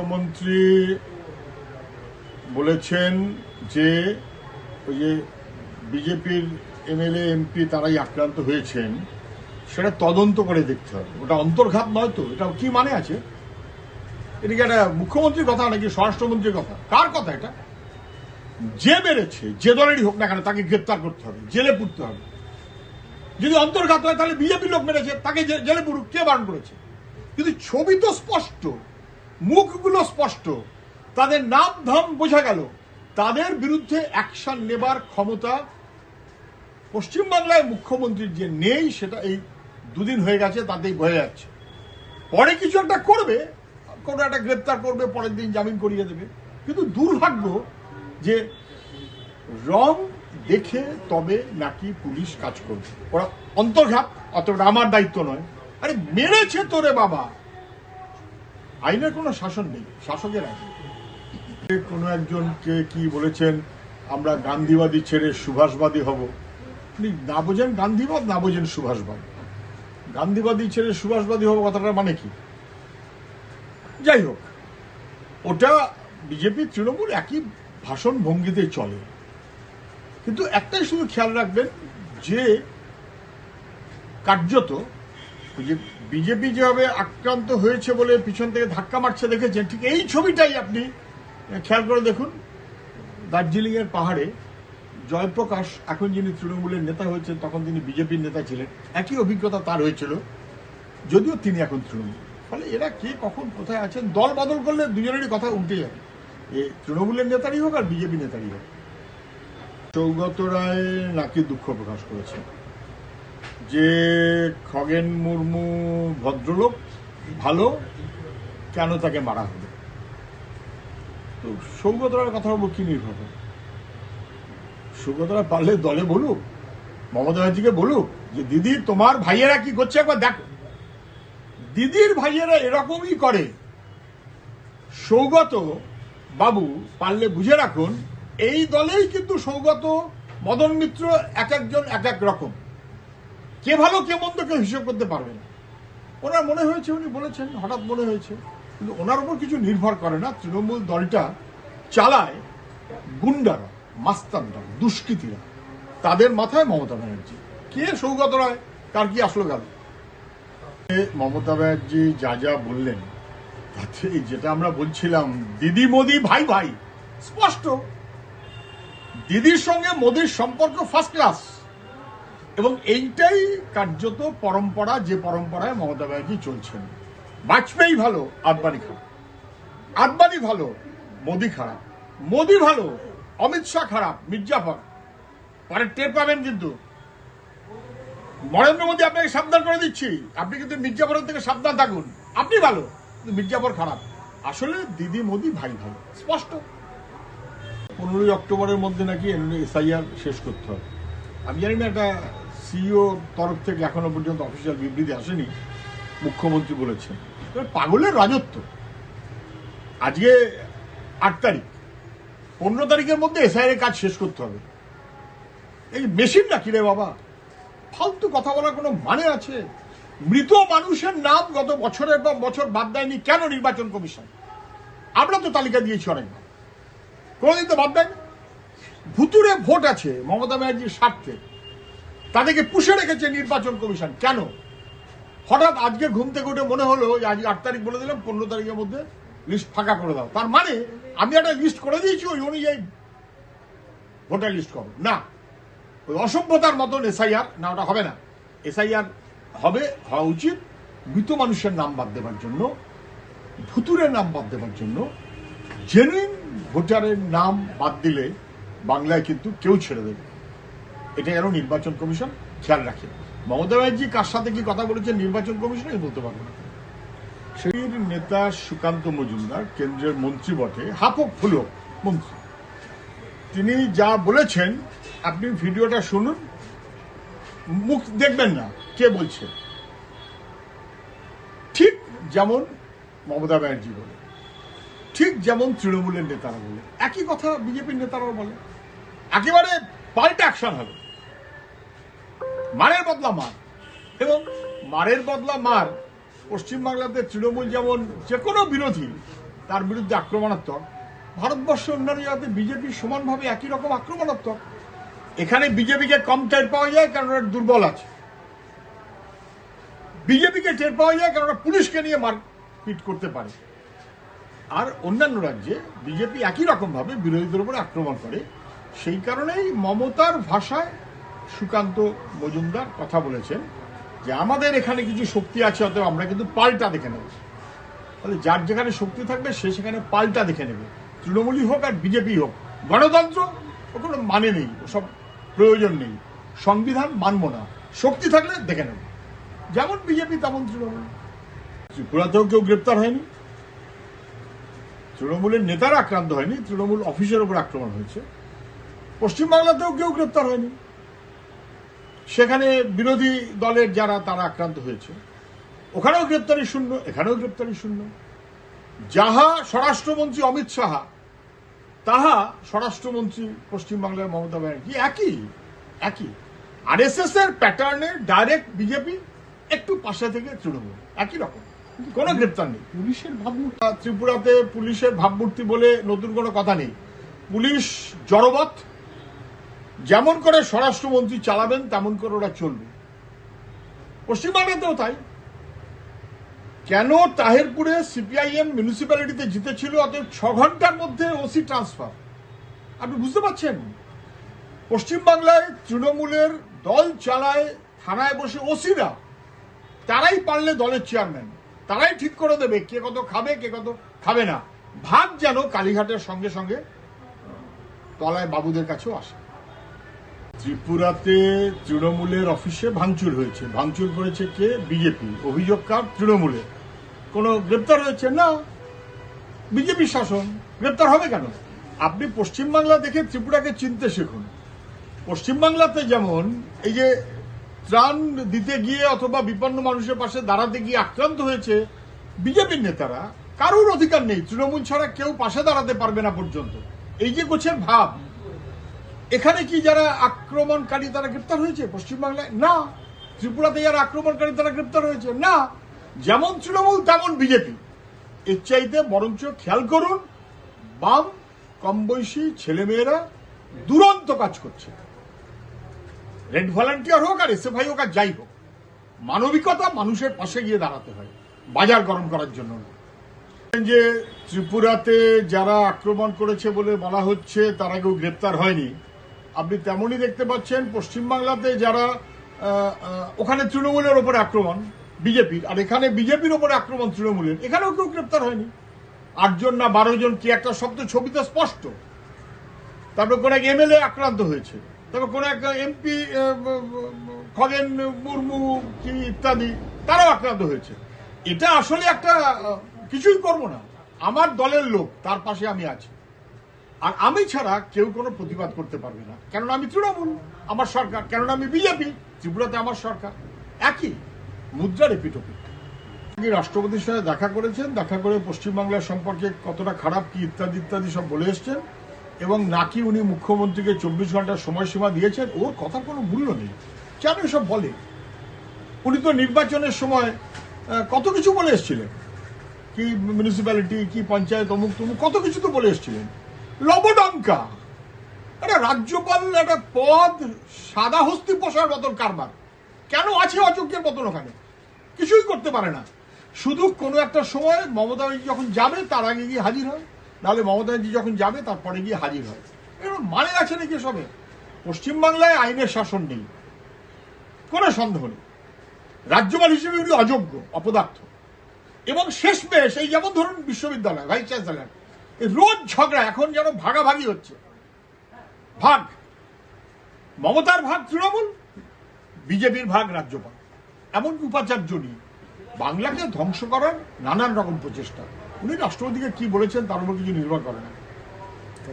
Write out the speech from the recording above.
মুখ্যমন্ত্রী বলেছেন যে ওই যে বিজেপির এমএলএ, এমপি তারাই আক্রান্ত হয়েছেন, সেটা তদন্ত করে দেখতে হবে। ওটা অন্তর্ঘাত নয় তো, এটা কি মানে আছে? এটা কি একটা মুখ্যমন্ত্রীর কথা নাকি স্বরাষ্ট্রমন্ত্রীর কথা? কার কথা এটা? যে মেরেছে, যে দলেরই হোক না কেন, তাকে গ্রেপ্তার করতে হবে, জেলে পুরতে হবে। যদি অন্তর্ঘাত হয়, তাহলে বিজেপি লোক মেরেছে, তাকে জেলে পুরুক, কে বারণ করেছে? কিন্তু ছবি তো স্পষ্ট মুখগুলো স্পষ্ট। তাদের নাম ধাম বোঝা গেল। তাদের বিরুদ্ধে অ্যাকশন নেবার ক্ষমতা পশ্চিমবাংলায় মুখ্যমন্ত্রীর যে নেই, সেটা এই দুদিন হয়ে গেছে, তাতেই বোঝা যাচ্ছে। পরে কিছু একটা করবে, কোনো একটা গ্রেপ্তার করবে, পরের দিন জামিন করিয়ে দেবে। কিন্তু দুর্ভাগ্য যে রং দেখে তবে নাকি পুলিশ কাজ করবে। ওরা অন্তর্ঘাত, অতটা আমার দায়িত্ব নয়। আরে, মেরেছে তোরে বাবা! আইনের কোনো শাসন নেই, শাসকের আইন। কোনো একজনকে কি বলেছেন, আমরা গান্ধীবাদী ছেড়ে সুভাষবাদী হব। আপনি না বোঝেন গান্ধীবাদ, না বোঝেন সুভাষবাদ। গান্ধীবাদী ছেড়ে সুভাষবাদী হব কথাটা মানে কি? যাই হোক, ওটা বিজেপি, তৃণমূল একই ভাষণ ভঙ্গিতে চলে। কিন্তু একটাই শুধু খেয়াল রাখবেন যে কার্যত বিজেপি যেভাবে আক্রান্ত হয়েছে বলে পিছন থেকে ধাক্কা মারছে দেখেছেন, ঠিক এই ছবিটাই আপনি খেয়াল করে দেখুন দার্জিলিং এর পাহাড়ে জয়প্রকাশ, এখন যিনি তৃণমূলের নেতা হয়েছেন, তখন তিনি বিজেপির নেতা ছিলেন, একই অভিজ্ঞতা তার হয়েছিল, যদিও তিনি এখন তৃণমূল। ফলে এরা কে, কখন, কোথায় আছেন, দল বদল করলে দুজনেরই কথা উল্টে যাবে। এ, তৃণমূলের নেতারই হোক আর বিজেপি নেতারই হোক। সৌগত রায় নাকি দুঃখ প্রকাশ করেছেন? যে খগেন মুর্মু ভদ্রলোক ভালো, কেন তাকে মারা হলো তো সৌগত রায়ের কথা বলব কি নির্ভর করে সৌগত রায় পারলে দলে বলুক, মমতা ব্যানার্জিকে বলুক, যে দিদি, তোমার ভাইয়েরা কি করছে? একবার দেখো। দিদির ভাইয়েরা এরকমই করে। সৌগত বাবু পারলে বুঝে রাখুন, এই দলেই কিন্তু সৌগত, মদন মিত্র এক একজন এক এক রকম। কে ভালো, কে মন্দ কেউ হিসেব করতে পারবে না। ওনার মনে হয়েছে, উনি বলেছেন, হঠাৎ মনে হয়েছে, কিন্তু ওনার উপর কিছু নির্ভর করে না, তৃণমূল দলটা চালায় গুন্ডারা, মাস্তানরা, দুষ্কৃতীরা। তাদের মাথায় মমতা ব্যানার্জি। কে সৌগত রায়? তার কি আসলো গেল? মমতা ব্যানার্জি যা যা বললেন, তাতে যেটা আমরা বলছিলাম, দিদি মোদি, ভাই ভাই, স্পষ্ট। দিদির সঙ্গে মোদির সম্পর্ক ফার্স্ট ক্লাস এবং এইটাই কার্যত পরম্পরা, যে পরম্পরায় মমতা ব্যানার্জি চলছেন। বাজপেয়ী ভালো আদবানি খারাপ। আদবানি ভালো, মোদি খারাপ। মোদি ভালো, অমিত শাহ খারাপ, মির্জাফর। পরে টের পাবেন কিন্তু। নরেন্দ্র মোদী, আপনাকে সাবধান করে দিচ্ছি। আপনি কিন্তু মির্জাফরের থেকে সাবধান থাকুন। আপনি ভালো, কিন্তু মির্জাফর খারাপ। আসলে দিদি মোদি ভাই ভালো, স্পষ্ট। পনেরোই অক্টোবরের মধ্যে নাকি এসআইআর শেষ করতে হবে। আমি জানি না একটা সিইও তরফ থেকে এখনও পর্যন্ত অফিসিয়াল বিবৃতি আসেনি, মুখ্যমন্ত্রী বলেছেন। পাগলের রাজত্ব। আজকে আট তারিখ। পনেরো তারিখের মধ্যে এসআইআর কাজ শেষ করতে হবে। এই মেশিন না কিরে বাবা? ফালতু কথা বলার কোনো মানে আছে? মৃত মানুষের নাম গত বছরের পর বছর বাদ দেয়নি কেন নির্বাচন কমিশন? আমরা তো তালিকা দিয়েছি অনেকবার। কোনোদিন তো বাদ দেয়নি। ভুতুরে ভোট আছে মমতা ব্যানার্জির স্বার্থে। তাদেরকে পুষে রেখেছে নির্বাচন কমিশন। কেন? হঠাৎ আজকে ঘুম থেকে উঠে মনে হলো যে আজ আট তারিখ বলে দিলাম, পনেরো তারিখের মধ্যে লিস্ট ফাঁকা করে দাও। তার মানে আমি একটা লিস্ট করে দিয়েছি, ওই অনুযায়ী ভোটার লিস্ট করো। না, ওই অসভ্যতার মতন এসআইআর না, ওটা হবে না। এসআইআর হবে, হওয়া উচিত মৃত মানুষের নাম বাদ দেওয়ার জন্য ভুতুরের নাম বাদ দেওয়ার জন্য। জেনুইন ভোটারের নাম বাদ দিলে বাংলায় কিন্তু কেউ ছেড়ে দেবে এটা যেন নির্বাচন কমিশন খেয়াল রাখে। মমতা ব্যানার্জি কার সাথে কি কথা বলেছেন নির্বাচন কমিশন, আমি বলতে পারব না। সেই নেতা সুকান্ত মজুমদার, কেন্দ্রের মন্ত্রী বটে, হাপক ফুলক মন্ত্রী। তিনি যা বলেছেন, আপনি ভিডিওটা শুনুন, মুখ দেখবেন না, কে বলছে। ঠিক যেমন মমতা ব্যানার্জি বলে, ঠিক যেমন তৃণমূলের নেতারা বলে, একই কথা বিজেপির নেতারাও বলে। একেবারে পাল্টা অ্যাকশন হবে। মারের বদলা মার। এবং মারের বদলা মার পশ্চিমবাংলাতে তৃণমূল যেমন যে কোনো বিরোধী, তার বিরুদ্ধে আক্রমণাত্মক। ভারতবর্ষের অন্যান্য জায়গাতে বিজেপি সমানভাবে একই রকম আক্রমণাত্মক। এখানে বিজেপিকে কম টের পাওয়া যায় কারণ ওরা দুর্বল আছে। বিজেপিকে টের পাওয়া যায় কারণ ওরা পুলিশকে নিয়ে মারপিট করতে পারে। আর অন্যান্য রাজ্যে বিজেপি একই রকমভাবে বিরোধীদের উপর আক্রমণ করে। সেই কারণেই মমতার ভাষায় সুকান্ত মজুমদার কথা বলেছেন যে আমাদের এখানে কিছু শক্তি আছে, অতএব আমরা কিন্তু পাল্টা দেখে নেব। তাহলে যার যেখানে শক্তি থাকবে, সে সেখানে পাল্টা দেখে নেবে। তৃণমূলই হোক আর বিজেপি হোক। গণতন্ত্র ও কোনো মানে নেই, ওসব প্রয়োজন নেই। সংবিধান মানব না। শক্তি থাকলে দেখে নেব। যেমন বিজেপি, তেমন তৃণমূল। ত্রিপুরাতেও কেউ গ্রেপ্তার হয়নি। তৃণমূলের নেতারা আক্রান্ত হয়নি। তৃণমূল অফিসের উপর আক্রমণ হয়েছে। পশ্চিমবাংলাতেও কেউ গ্রেপ্তার হয়নি। সেখানে বিরোধী দলের যারা তারা আক্রান্ত হয়েছে। ওখানেও গ্রেপ্তারি শূন্য এখানেও গ্রেপ্তারি শূন্য। যাহা স্বরাষ্ট্রমন্ত্রী অমিত সাহা তাহা স্বরাষ্ট্রমন্ত্রী পশ্চিমবাংলার মমতা ব্যানার্জি একই একই। আরএসএস এর প্যাটার্নে ডাইরেক্ট বিজেপি একটু পাশে থেকে তৃণমূল একই রকম। কোনো গ্রেপ্তার নেই। পুলিশের ভাবমূর্তি? ত্রিপুরাতে পুলিশের ভাবমূর্তি বলে নতুন কোনো কথা নেই। পুলিশ জড়বৎ যেমন করে স্বরাষ্ট্রমন্ত্রী চালাবেন, তেমন করে ওরা চলবে। পশ্চিমবাংলাতেও তাই। কেন তাহেরপুরে সিপিআইএম মিউনিসিপ্যালিটিতে জিতেছিল, অতএব ছ ঘণ্টার মধ্যে ওসি ট্রান্সফার? আপনি বুঝতে পারছেন? পশ্চিমবাংলায় তৃণমূলের দল চালায়, থানায় বসে ওসিরা, তারাই পারলে দলের চেয়ারম্যান। তারাই ঠিক করে দেবে কে কত খাবে, কে কত খাবে না। ভাগ যেন কালীঘাটের সঙ্গে সঙ্গে তলায় বাবুদের কাছেও আসে। ত্রিপুরাতে তৃণমূলের অফিসে ভাঙচুর হয়েছে। ভাঙচুর করেছে কে? বিজেপি। অভিযোগ কার তৃণমূলের কোনো গ্রেপ্তার হয়েছে? না। বিজেপি শাসন। গ্রেপ্তার হবে কেন? আপনি পশ্চিমবাংলা দেখে ত্রিপুরাকে চিনতে শিখুন। পশ্চিমবাংলাতে যেমন এই যে ত্রাণ দিতে গিয়ে অথবা বিপন্ন মানুষের পাশে দাঁড়াতে গিয়ে আক্রান্ত হয়েছে বিজেপির নেতারা, কারোর অধিকার নেই। তৃণমূল ছাড়া কেউ পাশে দাঁড়াতে পারবে না পর্যন্ত। এই যে গোছের ভাব এখানে কি যারা আক্রমণকারী তারা গ্রেপ্তার হয়েছে? পশ্চিমবাংলায়? না। ত্রিপুরাতে যারা আক্রমণকারী তারা গ্রেপ্তার হয়েছে? না। যেমন তৃণমূল, তেমন বিজেপি। এর চাইতে বরঞ্চ খেয়াল করুন, বাম কম বয়সী ছেলেমেয়েরা দুরন্ত কাজ করছে। রেড ভলান্টিয়ার হোক আর এসএফআই হোক আর যাই হোক, মানবিকতা মানুষের পাশে গিয়ে দাঁড়াতে হয়, বাজার গরম করার জন্য যে ত্রিপুরাতে যারা আক্রমণ করেছে বলে বলা হচ্ছে, তারা কেউ গ্রেপ্তার হয়নি। আপনি তেমনই দেখতে পাচ্ছেন পশ্চিমবাংলাতে যারা ওখানে তৃণমূলের ওপরে আক্রমণ, বিজেপির, আর এখানে বিজেপির ওপরে আক্রমণ তৃণমূলের, এখানেও কেউ গ্রেপ্তার হয়নি। আটজন না বারো জন কি একটা শব্দ ছবিতে স্পষ্ট? তারপর কোন এক এমএলএ আক্রান্ত হয়েছে, তারপর কোন এক এমপি খগেন মুর্মু কি ইত্যাদি, তারাও আক্রান্ত হয়েছে। এটা আসলে একটা কিছুই করব না। আমার দলের লোক, তার পাশে আমি আছি। আর আমি ছাড়া কেউ কোনো প্রতিবাদ করতে পারবে না। কেননা আমি তৃণমূল, আমার সরকার, কেননা আমি বিজেপি, ত্রিপুরাতে আমার সরকার। একই মুদ্রার এপিটোপিট তিনি রাষ্ট্রপতির সাথে দেখা করেছেন, দেখা করে পশ্চিমবাংলার সম্পর্কে কতটা খারাপ, কি ইত্যাদি ইত্যাদি সব বলে এসছেন। এবং নাকি উনি মুখ্যমন্ত্রীকে চব্বিশ ঘণ্টার সময়সীমা দিয়েছেন, ওর কথার কোনো মূল্য নেই। কেন এসব বলে? উনি তো নির্বাচনের সময় কত কিছু বলে এসেছিলেন। কি মিউনিসিপ্যালিটি কি পঞ্চায়েত অমুক তমুক কত কিছু তো বলে এসেছিলেন। লবডঙ্কা। একটা রাজ্যপাল একটা পদ সাদা হস্তি পোষার মতন কারবার। কেন আছে অযোগ্যের মতন ওখানে? কিছুই করতে পারে না। শুধু কোনো একটা সময় মমতা ব্যানার্জি যখন যাবে, তার আগে গিয়ে হাজির হয়। নাহলে মমতা ব্যানার্জি যখন যাবে, তারপরে গিয়ে হাজির হয়। এরকম মানে আছে নাকি সবে? পশ্চিমবাংলায় আইনের শাসন নেই। কোনো সন্দেহ নেই। রাজ্যপাল হিসেবে উনি অযোগ্য, অপদার্থ। এবং শেষমেশ, এই যেমন ধরুন বিশ্ববিদ্যালয়, ভাইস চ্যান্সেলার রোজ ঝগড়া, এখন যেন ভাগাভাগি হচ্ছে। ভাগ। মমতার ভাগ তৃণমূল, বিজেপির ভাগ রাজ্যপাল। এমন উপাচার্য নিয়ে বাংলাকে ধ্বংস করার নানান রকম প্রচেষ্টা। উনি রাষ্ট্রপতিকে কি বলেছেন তার উপর কিছু নির্ভর করে না।